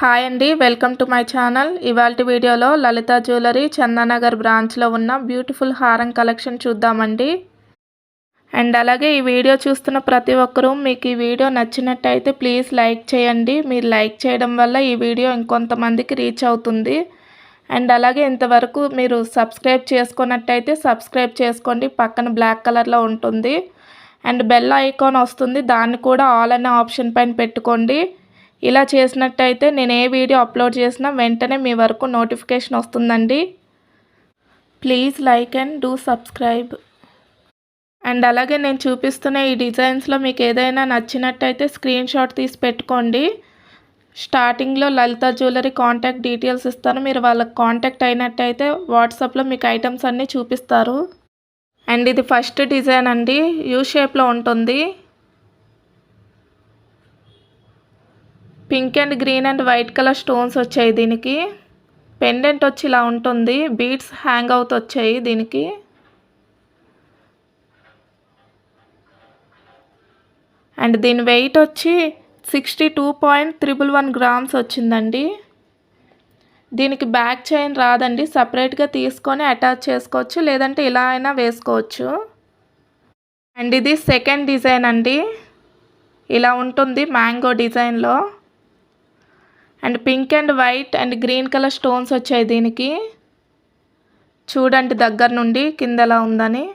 Hi అండి welcome to my channel. ఇవాళ వీడియోలో లలిత జ్యువెలరీ చందానగర్ బ్రాంచ్లో ఉన్న బ్యూటిఫుల్ హారం కలెక్షన్ చూద్దామండి. అండ్ అలాగే ఈ వీడియో చూస్తున్న ప్రతి ఒక్కరూ మీకు ఈ వీడియో నచ్చినట్టయితే ప్లీజ్ లైక్ చేయండి. మీరు లైక్ చేయడం వల్ల ఈ వీడియో ఇంకొంతమందికి రీచ్ అవుతుంది. అండ్ అలాగే ఇంతవరకు మీరు సబ్స్క్రైబ్ చేసుకున్నట్టయితే సబ్స్క్రైబ్ చేసుకోండి. పక్కన బ్లాక్ కలర్లో ఉంటుంది. అండ్ బెల్ ఐకాన్ వస్తుంది. దాన్ని కూడా ఆల్ అనే ఆప్షన్ పైన పెట్టుకోండి. ఇలా చేసినట్టయితే నేను ఏ వీడియో అప్లోడ్ చేసినా వెంటనే మీ వరకు నోటిఫికేషన్ వస్తుందండి. Please like and do subscribe. And అలాగే నేను చూపిస్తున్న ఈ డిజైన్స్లో మీకు ఏదైనా నచ్చినట్టయితే స్క్రీన్ షాట్ తీసి పెట్టుకోండి. స్టార్టింగ్లో లలిత జ్యువెలరీ కాంటాక్ట్ డీటెయిల్స్ ఇస్తాను. మీరు వాళ్ళకి కాంటాక్ట్ అయినట్టయితే వాట్సాప్లో మీకు ఐటమ్స్ అన్నీ చూపిస్తారు. అండ్ ఇది ఫస్ట్ డిజైన్ అండి. యూ షేప్లో ఉంటుంది. Pink and green and white colour stones వచ్చాయి దీనికి. పెండెంట్ వచ్చి ఇలా ఉంటుంది. బీడ్స్ హ్యాంగ్ అవుతూ వచ్చాయి దీనికి. అండ్ దీని వెయిట్ వచ్చి sixty two point triple one grams వచ్చిందండి. దీనికి బ్యాక్ చైన్ రాదండి. సపరేట్గా తీసుకొని అటాచ్ చేసుకోవచ్చు. లేదంటే ఇలా అయినా వేసుకోవచ్చు. అండ్ ఇది సెకండ్ డిజైన్ అండి. ఇలా ఉంటుంది మ్యాంగో డిజైన్లో. And pink and white and green colour stones వచ్చాయి దీనికి. చూడండి దగ్గర నుండి కింద ఎలా ఉందని.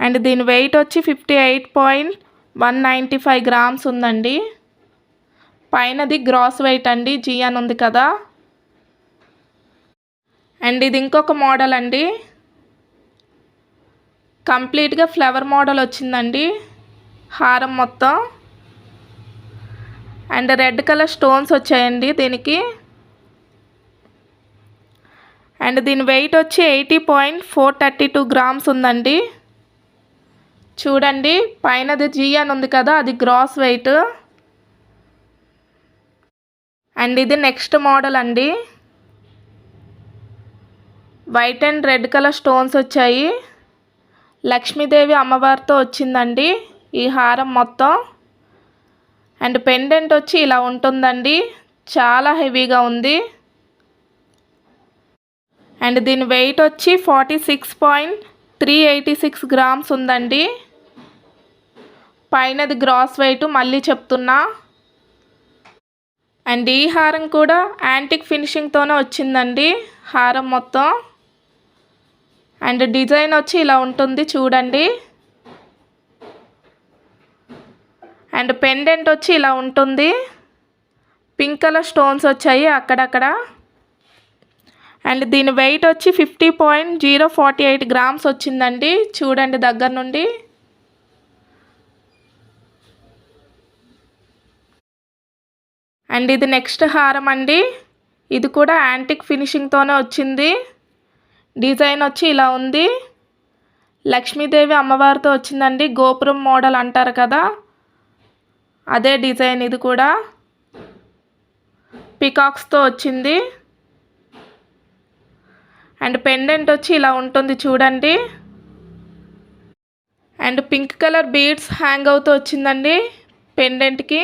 అండ్ దీని వెయిట్ వచ్చి fifty eight point one ninety five grams ఉందండి. పైనది గ్రాస్ వెయిట్ అండి జీ అని ఉంది కదా. అండ్ ఇది ఇంకొక మోడల్ అండి. కంప్లీట్గా ఫ్లవర్ మోడల్ వచ్చిందండి. హారం మొత్తం. అండ్ రెడ్ కలర్ స్టోన్స్ వచ్చాయండి దీనికి. అండ్ దీని వెయిట్ వచ్చి eighty point four thirty two grams ఉందండి. చూడండి పైనది జీ అని ఉంది కదా అది గ్రాస్ వెయిట్. అండ్ ఇది నెక్స్ట్ మోడల్ అండి. White and red colour stones వచ్చాయి. లక్ష్మీదేవి అమ్మవారితో వచ్చిందండి ఈ హారం మొత్తం. అండ్ పెండెంట్ వచ్చి ఇలా ఉంటుందండి. చాలా హెవీగా ఉంది. అండ్ దీని వెయిట్ వచ్చి forty six point three eighty six grams ఉందండి. పైనది గ్రాస్ వెయిట్ మళ్ళీ చెప్తున్నా. అండ్ ఈ హారం కూడా యాంటిక్ ఫినిషింగ్తోనే వచ్చిందండి హారం మొత్తం. అండ్ డిజైన్ వచ్చి ఇలా ఉంటుంది చూడండి. అండ్ పెండెంట్ వచ్చి ఇలా ఉంటుంది. పింక్ కలర్ స్టోన్స్ వచ్చాయి అక్కడక్కడ. అండ్ దీని వెయిట్ వచ్చి fifty point zero forty eight grams వచ్చిందండి. చూడండి దగ్గర నుండి. అండ్ ఇది నెక్స్ట్ హారం అండి. ఇది కూడా యాంటిక్ ఫినిషింగ్తోనే వచ్చింది. డిజైన్ వచ్చి ఇలా ఉంది. లక్ష్మీదేవి అమ్మవారితో వచ్చిందండి. గోపురం మోడల్ అంటారు కదా. అదే డిజైన్ ఇది కూడా. పికాక్స్తో వచ్చింది. అండ్ పెండెంట్ వచ్చి ఇలా ఉంటుంది చూడండి. And pink colour beads hang అవుతూ వచ్చిందండి పెండెంట్కి.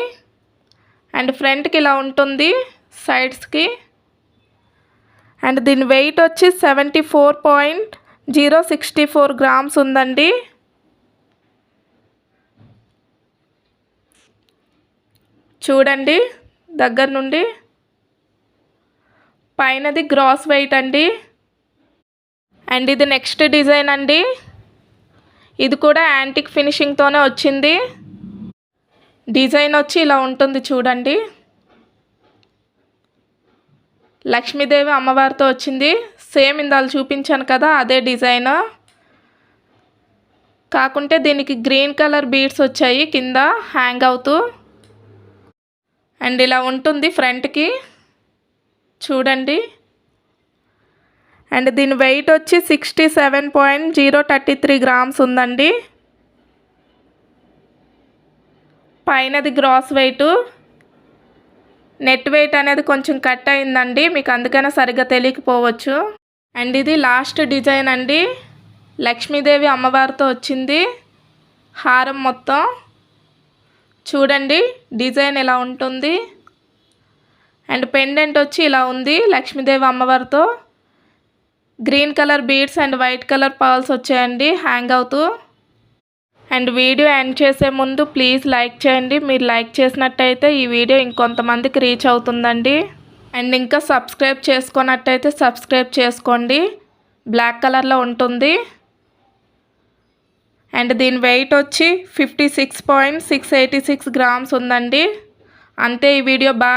అండ్ ఫ్రంట్కి ఇలా ఉంటుంది సైడ్స్కి. అండ్ దీని వెయిట్ వచ్చి seventy four point zero sixty four grams ఉందండి. చూడండి దగ్గర నుండి. పైనది గ్రాస్ వెయిట్ అండి. అండ్ ఇది నెక్స్ట్ డిజైన్ అండి. ఇది కూడా యాంటిక్ ఫినిషింగ్తోనే వచ్చింది. డిజైన్ వచ్చి ఇలా ఉంటుంది చూడండి. లక్ష్మీదేవి అమ్మవారితో వచ్చింది. సేమ్ ఇందాలు చూపించాను కదా అదే డిజైన్. కాకుంటే దీనికి గ్రీన్ కలర్ బీడ్స్ వచ్చాయి కింద హ్యాంగ్ అవుతూ. అండ్ ఇలా ఉంటుంది ఫ్రంట్కి. చూడండి. అండ్ దీని వెయిట్ వచ్చి sixty seven point zero thirty three grams ఉందండి. పైనది గ్రాస్ వెయిట్. నెట్ వెయిట్ అనేది కొంచెం కట్ అయిందండి. మీకు అందుకనే సరిగ్గా తెలియకపోవచ్చు. అండ్ ఇది లాస్ట్ డిజైన్ అండి. లక్ష్మీదేవి అమ్మవారితో వచ్చింది. హారం మొత్తం. చూడండి డిజైన్ ఎలా ఉంటుంది. అండ్ పెండెంట్ వచ్చి ఇలా ఉంది లక్ష్మీదేవి అమ్మవారితో. Green colour beads and white colour pearls వచ్చాయండి హ్యాంగ్ అవుతూ. అండ్ వీడియో ఎండ్ చేసే ముందు ప్లీజ్ లైక్ చేయండి మీరు లైక్ చేసినట్టయితే ఈ వీడియో ఇంకొంతమందికి రీచ్ అవుతుందండి. అండ్ ఇంకా సబ్స్క్రైబ్ చేసుకున్నట్టయితే సబ్స్క్రైబ్ చేసుకోండి బ్లాక్ కలర్లో ఉంటుంది. అండ్ దీని వెయిట్ వచ్చి fifty six point six eighty six grams ఉందండి. అంతే ఈ వీడియో బా